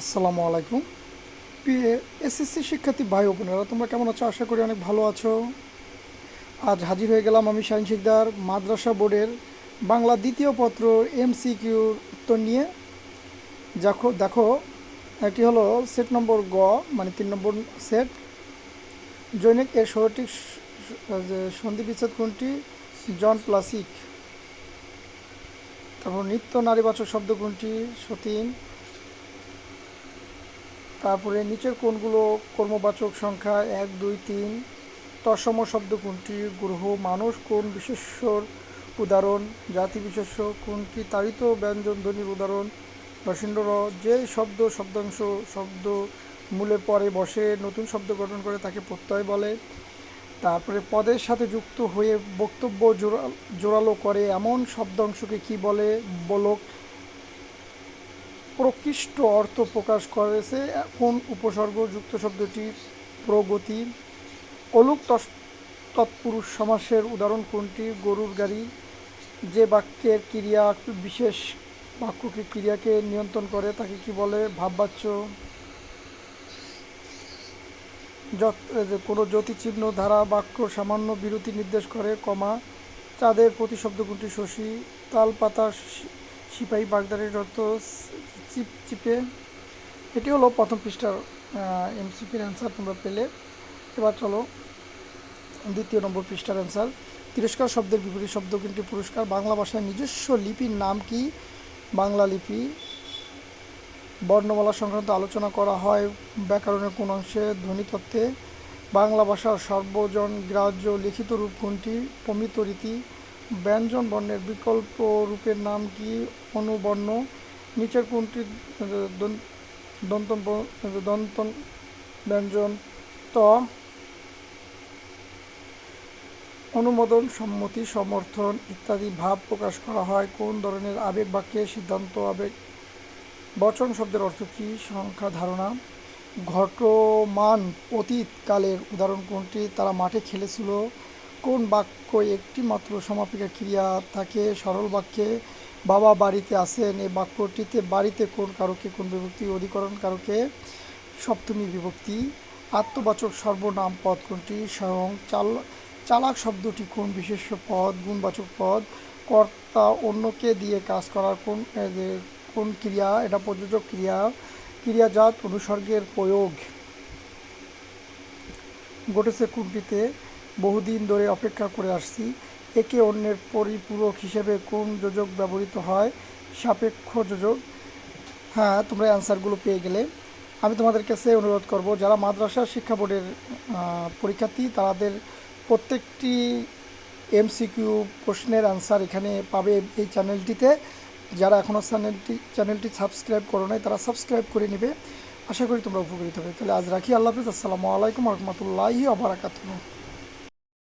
আসসালামু আলাইকুম। এসএসসি শিক্ষার্থী ভাই বোনেরা, তোমরা কেমন আছো? আশা করি অনেক ভালো আছো। আজ হাজির হয়ে গেলাম আমি শাহিন শিকদার, মাদ্রাসা বোর্ডের বাংলা দ্বিতীয় পত্র এমসিকিউর উত্তর নিয়ে। দেখো দেখো এটি হলো সেট নম্বর গ মানে তিন নম্বর সেট। জৈনিক এর ষোলোটি সন্ধি বিচ্ছেদ কোনটি? জন প্লাসিক। তারপর নিত্য নারীবাচক শব্দ কোনটি? সতীন। তারপরে নিচের কোনগুলো কর্মবাচক সংখ্যা এক, দুই, তিন। তৎসম শব্দ কোনটি? গ্রহ, মানুষ, কোন বিশেষ্যর উদাহরণ? জাতি বিশেষ্য কোনটি? তাড়িত, ব্যঞ্জন, ধ্বনির উদাহরণ? বাসিন্দ র যে শব্দ শব্দাংশ শব্দ মূলের পরে বসে, নতুন শব্দ গঠন করে তাকে প্রত্যয় বলে। তারপরে পদের সাথে যুক্ত হয়ে বক্তব্য জোরালো করে, এমন শব্দাংশকে কি বলে? বলক। প্রকৃষ্ট অর্থ প্রকাশ করেছে কোন উপসর্গ যুক্ত শব্দটি প্রগতি? অলুক তৎপুরুষ সমাসের উদাহরণ কোনটি? গরুর গাড়ি, যে বাক্যের ক্রিয়া, বিশেষ বাক্যকে ক্রিয়াকে নিয়ন্ত্রণ করে তাকে কি বলে? ভাববাচ্য। যত- কোনো জ্যোতিচিহ্ন ধারা, বাক্য, সামান্য বিরতি নির্দেশ করে, কমা, চাঁদের প্রতিশব্দ কোনটি শশী? তাল পাতা সি- সিপাহী বাগদারির অর্থ চিপ চিপে এটি হলো প্রথম পৃষ্ঠার এমসিপির অ্যান্সার তোমরা পেলে। এবার চলো দ্বিতীয় নম্বর পৃষ্ঠার অ্যান্সার তিরস্কার শব্দের বিপরীত শব্দ কিন্তু পুরস্কার। বাংলা ভাষায় নিজস্ব লিপির নাম কি? বাংলা লিপি। বর্ণমালা সংক্রান্ত আলোচনা করা হয় ব্যাকরণের কোন অংশে? ধ্বনিতত্ত্বে বাংলা ভাষার সর্বজন গ্রাহ্য লিখিত রূপ কোনটি? প্রমিত রীতি। ব্যঞ্জন বর্ণের বিকল্প রূপের নাম কি? অনুবর্ণ। নিচের কোনটি দন্তন, ব্যঞ্জন, ত, অনুমোদন, সম্মতি, সমর্থন ইত্যাদি ভাব প্রকাশ করা হয়। কোন ধরনের আবেগ বাক্যে? সিদ্ধান্ত, আবেগ, বচন শব্দের অর্থ কী? সংখ্যা, ধারণা। ঘটমান, অতীত, কালের উদাহরণ কোনটি? তারা মাঠে খেলেছিল। কোন বাক্য একটি মাত্র সমাপিকা ক্রিয়া? থাকে সরল বাক্যে বাবা বাড়িতে আসেন এই বাক্যটিতে বাড়িতে কোন কারকে, কোন বিভক্তি, অধিকরণ কারকে? সপ্তমী বিভক্তি, আত্মবাচক সর্বনাম পদ কোনটি? স্বয়ং চাল, চালাক শব্দটি কোন বিশেষ পদ? গুণবাচক পদ। কর্তা অন্যকে দিয়ে কাজ করার কোন কোন ক্রিয়া? এটা প্রযোজক ক্রিয়া। ক্রিয়াজাত অনুসর্গের প্রয়োগ। ঘটেছে কোনটিতে? বহুদিন ধরে অপেক্ষা করে আসছি। একে অন্যের পরিপূরক হিসেবে কোন যোজক ব্যবহৃত হয়? সাপেক্ষ যোজক। হ্যাঁ তোমরা অ্যান্সারগুলো পেয়ে গেলে। আমি তোমাদের কাছে অনুরোধ করব, যারা মাদ্রাসা শিক্ষা বোর্ডের পরীক্ষার্থী, তাদের প্রত্যেকটি এমসিকিউ প্রশ্নের অ্যান্সার এখানে পাবে এই চ্যানেলটিতে। যারা এখনও চ্যানেলটি চ্যানেলটি সাবস্ক্রাইব করো নাই, তারা সাবস্ক্রাইব করে নেবে। আশা করি তোমরা উপকৃত হবে। তাহলে আজ রাখি। আল্লাহ হাফিজ। আসসালামু আলাইকুম রহমতুল্লাহি আবরাকাতুহ